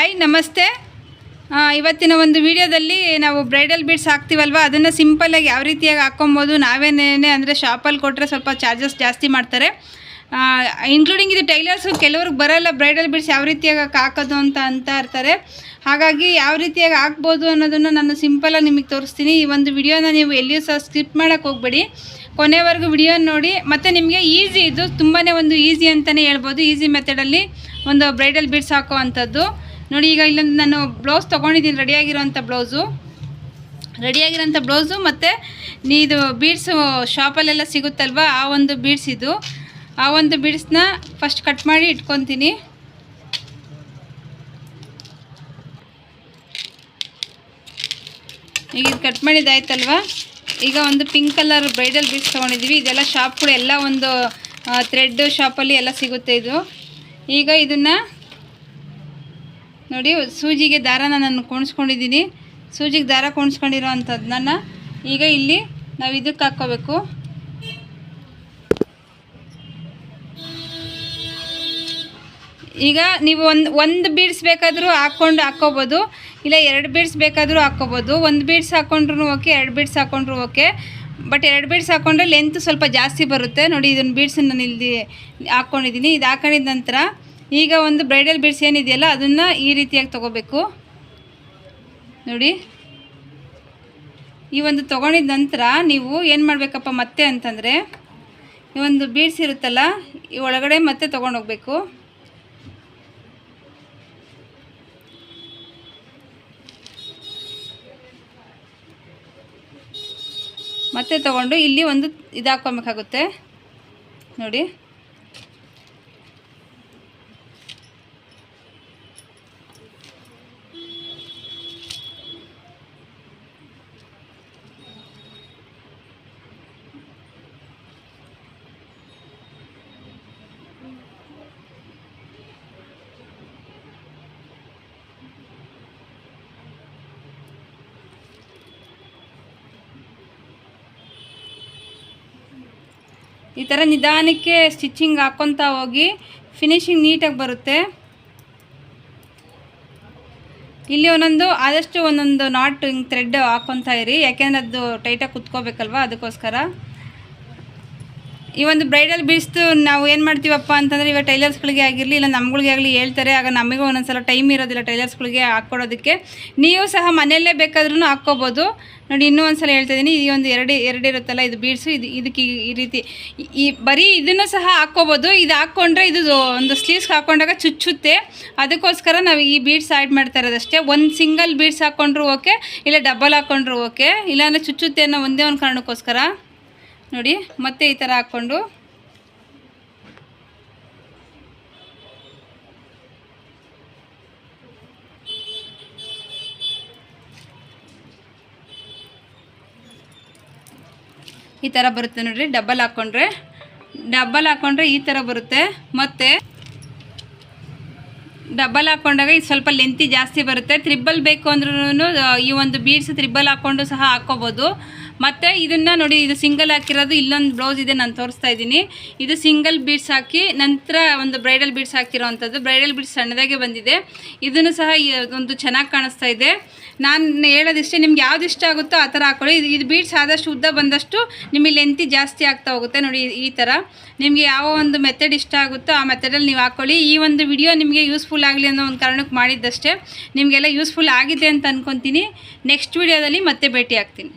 Hi, ನಮಸ್ತೆ. ಇವತ್ತಿನ ಒಂದು ವಿಡಿಯೋದಲ್ಲಿ ನಾವು ಬ್ರೈಡಲ್ ಬೀಡ್ಸ್ ಹಾಕ್ತೀವಲ್ವ? ಅದನ್ನು ಸಿಂಪಲಾಗಿ ಯಾವ ರೀತಿಯಾಗಿ ಹಾಕ್ಕೊಬೋದು? ನಾವೇನೇನೆ ಅಂದರೆ ಶಾಪಲ್ಲಿ ಕೊಟ್ಟರೆ ಸ್ವಲ್ಪ ಚಾರ್ಜಸ್ ಜಾಸ್ತಿ ಮಾಡ್ತಾರೆ. ಇನ್ಕ್ಲೂಡಿಂಗ್ ಇದು ಟೈಲರ್ಸು ಕೆಲವ್ರಿಗೆ ಬರಲ್ಲ ಬ್ರೈಡಲ್ ಬೀಡ್ಸ್ ಯಾವ ರೀತಿಯಾಗಿ ಹಾಕೋದು ಅಂತ ಅಂತ ಇರ್ತಾರೆ. ಹಾಗಾಗಿ ಯಾವ ರೀತಿಯಾಗಿ ಹಾಕ್ಬೋದು ಅನ್ನೋದನ್ನು ನಾನು ಸಿಂಪಲಾಗಿ ನಿಮಗೆ ತೋರಿಸ್ತೀನಿ. ಈ ಒಂದು ವಿಡಿಯೋನ ನೀವು ಎಲ್ಲಿಯೂ ಸಹ ಸ್ಕಿಪ್ ಮಾಡೋಕ್ಕೆ ಹೋಗಬೇಡಿ. ಕೊನೆವರೆಗೂ ವಿಡಿಯೋ ನೋಡಿ. ಮತ್ತು ನಿಮಗೆ ಈಸಿ ಇದು ತುಂಬಾ ಒಂದು ಈಸಿ ಅಂತಲೇ ಹೇಳ್ಬೋದು. ಈಸಿ ಮೆಥಡಲ್ಲಿ ಒಂದು ಬ್ರೈಡಲ್ ಬೀಡ್ಸ್ ಹಾಕೋ ಅಂಥದ್ದು ನೋಡಿ, ಈಗ ಇಲ್ಲೊಂದು ನಾನು ಬ್ಲೌಸ್ ತೊಗೊಂಡಿದ್ದೀನಿ ರೆಡಿಯಾಗಿರೋಂಥ ಬ್ಲೌಸು ರೆಡಿಯಾಗಿರೋಂಥ ಬ್ಲೌಸು ಮತ್ತು ಇದು ಬೀಡ್ಸು ಶಾಪಲ್ಲೆಲ್ಲ ಸಿಗುತ್ತಲ್ವ? ಆ ಒಂದು ಬೀಡ್ಸ್ ಇದು. ಆ ಒಂದು ಬೀಡ್ಸ್ನ ಫಸ್ಟ್ ಕಟ್ ಮಾಡಿ ಇಟ್ಕೊತೀನಿ. ಈಗ ಇದು ಕಟ್ ಮಾಡಿದ್ದಾಯ್ತಲ್ವ ಈಗ ಒಂದು ಪಿಂಕ್ ಕಲರ್ ಬ್ರೈಡಲ್ ಬೀಡ್ಸ್ ತೊಗೊಂಡಿದ್ದೀವಿ ಇದೆಲ್ಲ ಕೂಡ ಎಲ್ಲ ಒಂದು ಥ್ರೆಡ್ ಶಾಪಲ್ಲಿ ಎಲ್ಲ ಸಿಗುತ್ತೆ ಇದು. ಈಗ ಇದನ್ನು ನೋಡಿ, ಸೂಜಿಗೆ ದಾರನ ನಾನು ಕೊಣಿಸ್ಕೊಂಡಿದ್ದೀನಿ. ಸೂಜಿಗೆ ದಾರ ಕೊಣಿಸ್ಕೊಂಡಿರೋ ಅಂಥದ್ದನ್ನ ಈಗ ಇಲ್ಲಿ ನಾವು ಇದಕ್ಕೆ ಹಾಕ್ಕೋಬೇಕು. ಈಗ ನೀವು ಒಂದು ಒಂದು ಬೀಡ್ಸ್ ಬೇಕಾದರೂ ಹಾಕ್ಕೊಂಡು ಹಾಕ್ಕೋಬೋದು. ಇಲ್ಲ, ಎರಡು ಬೀಡ್ಸ್ ಬೇಕಾದರೂ ಹಾಕ್ಕೋಬೋದು. ಒಂದು ಬೀಡ್ಸ್ ಹಾಕ್ಕೊಂಡ್ರು ಓಕೆ, ಎರಡು ಬೀಡ್ಸ್ ಹಾಕ್ಕೊಂಡ್ರು ಓಕೆ. ಬಟ್ ಎರಡು ಬೀಡ್ಸ್ ಹಾಕ್ಕೊಂಡ್ರೆ ಲೆಂತ್ ಸ್ವಲ್ಪ ಜಾಸ್ತಿ ಬರುತ್ತೆ. ನೋಡಿ ಇದನ್ನು ಬೀಡ್ಸನ್ನು ನಾನು ಇಲ್ಲಿ ಹಾಕ್ಕೊಂಡಿದ್ದೀನಿ. ಇದು ಹಾಕೊಂಡಿದ ನಂತರ ಈಗ ಒಂದು ಬ್ರೈಡಲ್ ಬೀಡ್ಸ್ ಏನಿದೆಯಲ್ಲ, ಅದನ್ನು ಈ ರೀತಿಯಾಗಿ ತೊಗೋಬೇಕು. ನೋಡಿ. ಈ ಒಂದು ತೊಗೊಂಡಿದ ನಂತರ ನೀವು ಏನು ಮಾಡಬೇಕಪ್ಪ ಮತ್ತೆ ಅಂತಂದರೆ, ಈ ಒಂದು ಬೀಡ್ಸ್ ಇರುತ್ತಲ್ಲ, ಈ ಒಳಗಡೆ ಮತ್ತೆ ತೊಗೊಂಡೋಗ್ಬೇಕು ಮತ್ತೆ ತಗೊಂಡು ಇಲ್ಲಿ ಒಂದು ಇದು ಹಾಕ್ಕೊಬೇಕಾಗುತ್ತೆ ನೋಡಿ. ಈ ಥರ ನಿಧಾನಕ್ಕೆ ಸ್ಟಿಚಿಂಗ್ ಹಾಕ್ಕೊತಾ ಹೋಗಿ ಫಿನಿಶಿಂಗ್ ನೀಟಾಗಿ ಬರುತ್ತೆ. ಇಲ್ಲಿ ಒಂದೊಂದು, ಆದಷ್ಟು ಒಂದೊಂದು ನಾಟ್ ಹಿಂಗೆ ಥ್ರೆಡ್ ಹಾಕ್ಕೊತಾ ಇರಿ. ಯಾಕೆಂದ್ರೆ ಅದು ಟೈಟಾಗಿ ಕುತ್ಕೋಬೇಕಲ್ವ, ಅದಕ್ಕೋಸ್ಕರ. ಈ ಒಂದು ಬ್ರೈಡಲ್ ಬೀಡ್ಸ್ದು ನಾವು ಏನು ಮಾಡ್ತೀವಪ್ಪ ಅಂತಂದರೆ ಇವಾಗ ಟೈಲರ್ಸ್ಗಳಿಗೆ ಆಗಿರಲಿ, ಇಲ್ಲ ನಮ್ಗಳಿಗೆ ಆಗಲಿ ಹೇಳ್ತಾರೆ. ಆಗ ನಮಗೂ ಒಂದೊಂದ್ಸಲ ಟೈಮ್ ಇರೋದಿಲ್ಲ ಟೈಲರ್ಸ್ಗಳಿಗೆ ಹಾಕ್ಕೊಡೋದಕ್ಕೆ ನೀವು ಸಹ ಮನೆಯಲ್ಲೇ ಬೇಕಾದ್ರೂ ಹಾಕ್ಕೋಬೋದು. ನೋಡಿ, ಇನ್ನೂ ಒಂದು ಸಲ ಹೇಳ್ತಾ ಈ ಒಂದು ಎರಡು ಎರಡು ಇರುತ್ತಲ್ಲ, ಇದು ಬೀಡ್ಸು. ಇದು, ಇದಕ್ಕೆ ಈ- ರೀತಿ ಈ- ಈ ಬರೀ ಇದನ್ನು ಸಹ ಹಾಕ್ಕೋಬೋದು. ಇದು ಹಾಕ್ಕೊಂಡ್ರೆ ಇದು ಒಂದು ಸ್ಲೀವ್ಸ್ಗೆ ಹಾಕ್ಕೊಂಡಾಗ ಚುಚ್ಚುತ್ತೆ. ಅದಕ್ಕೋಸ್ಕರ ನಾವು ಈ ಬೀಡ್ಸ್ ಆ್ಯಡ್ ಮಾಡ್ತಾ ಇರೋದಷ್ಟೇ ಒಂದು ಸಿಂಗಲ್ ಬೀಡ್ಸ್ ಹಾಕ್ಕೊಂಡ್ರು ಓಕೆ, ಇಲ್ಲ ಡಬಲ್ ಹಾಕ್ಕೊಂಡ್ರೂ ಓಕೆ. ಇಲ್ಲಾಂದರೆ ಚುಚ್ಚುತ್ತೆ ಅನ್ನೋ ಒಂದೇ ಒಂದು ಕಾರಣಕ್ಕೋಸ್ಕರ. ನೋಡಿ, ಮತ್ತೆ ಈ ಥರ ಹಾಕ್ಕೊಂಡು. ಈ ಥರ ಬರುತ್ತೆ ನೋಡಿರಿ ಡಬ್ಬಲ್ ಹಾಕ್ಕೊಂಡ್ರೆ ಡಬ್ಬಲ್ ಹಾಕ್ಕೊಂಡ್ರೆ ಈ ಥರ ಬರುತ್ತೆ, ಮತ್ತು ಡಬ್ಬಲ್ ಹಾಕ್ಕೊಂಡಾಗ ಇದು ಸ್ವಲ್ಪ ಲೆಂತಿ ಜಾಸ್ತಿ ಬರುತ್ತೆ. ತ್ರಿಬ್ಬಲ್ ಬೇಕು ಅಂದ್ರೂ ಈ ಒಂದು ಬೀಡ್ಸ್ ತ್ರಿಬ್ಬಲ್ ಹಾಕ್ಕೊಂಡು ಸಹ ಹಾಕ್ಕೋಬೋದು. ಮತ್ತು ಇದನ್ನು ನೋಡಿ, ಇದು ಸಿಂಗಲ್ ಹಾಕಿರೋದು, ಇಲ್ಲೊಂದು ಬ್ಲೌಸ್ ಇದೆ, ನಾನು ತೋರಿಸ್ತಾ ಇದ್ದೀನಿ. ಇದು ಸಿಂಗಲ್ ಬೀಡ್ಸ್ ಹಾಕಿ, ನಂತರ ಒಂದು ಬ್ರೈಡಲ್ ಬೀಡ್ಸ್ ಹಾಕಿರೋ ಅಂಥದ್ದು ಬ್ರೈಡಲ್ ಬೀಡ್ಸ್ ಸಣ್ಣದಾಗೆ ಬಂದಿದೆ. ಇದನ್ನು ಸಹ ಒಂದು ಚೆನ್ನಾಗಿ ಕಾಣಿಸ್ತಾ ಇದೆ. ನಾನು ಹೇಳೋದಿಷ್ಟೇ, ನಿಮ್ಗೆ ಯಾವ್ದು ಇಷ್ಟ ಆಗುತ್ತೋ ಆ ಥರ ಹಾಕೊಳ್ಳಿ. ಇದು ಇದು ಬೀಡ್ಸ್ ಆದಷ್ಟು ಉದ್ದ ಬಂದಷ್ಟು ನಿಮಗೆ ಲೆಂತಿ ಜಾಸ್ತಿ ಆಗ್ತಾ ಹೋಗುತ್ತೆ. ನೋಡಿ, ಈ ಥರ. ನಿಮಗೆ ಯಾವ ಒಂದು ಮೆಥಡ್ ಇಷ್ಟ ಆಗುತ್ತೋ ಆ ಮೆಥಡಲ್ಲಿ ನೀವು ಹಾಕ್ಕೊಳ್ಳಿ ಈ ಒಂದು ವಿಡಿಯೋ ನಿಮಗೆ ಯೂಸ್ಫುಲ್ ಆಗಲಿ ಅನ್ನೋ ಒಂದು ಕಾರಣಕ್ಕೆ ಮಾಡಿದ್ದಷ್ಟೇ. ನಿಮಗೆಲ್ಲ ಯೂಸ್ಫುಲ್ ಆಗಿದೆ ಅಂತ ಅಂದ್ಕೊತೀನಿ ನೆಕ್ಸ್ಟ್ ವಿಡಿಯೋದಲ್ಲಿ ಮತ್ತೆ ಭೇಟಿ ಆಗ್ತೀನಿ.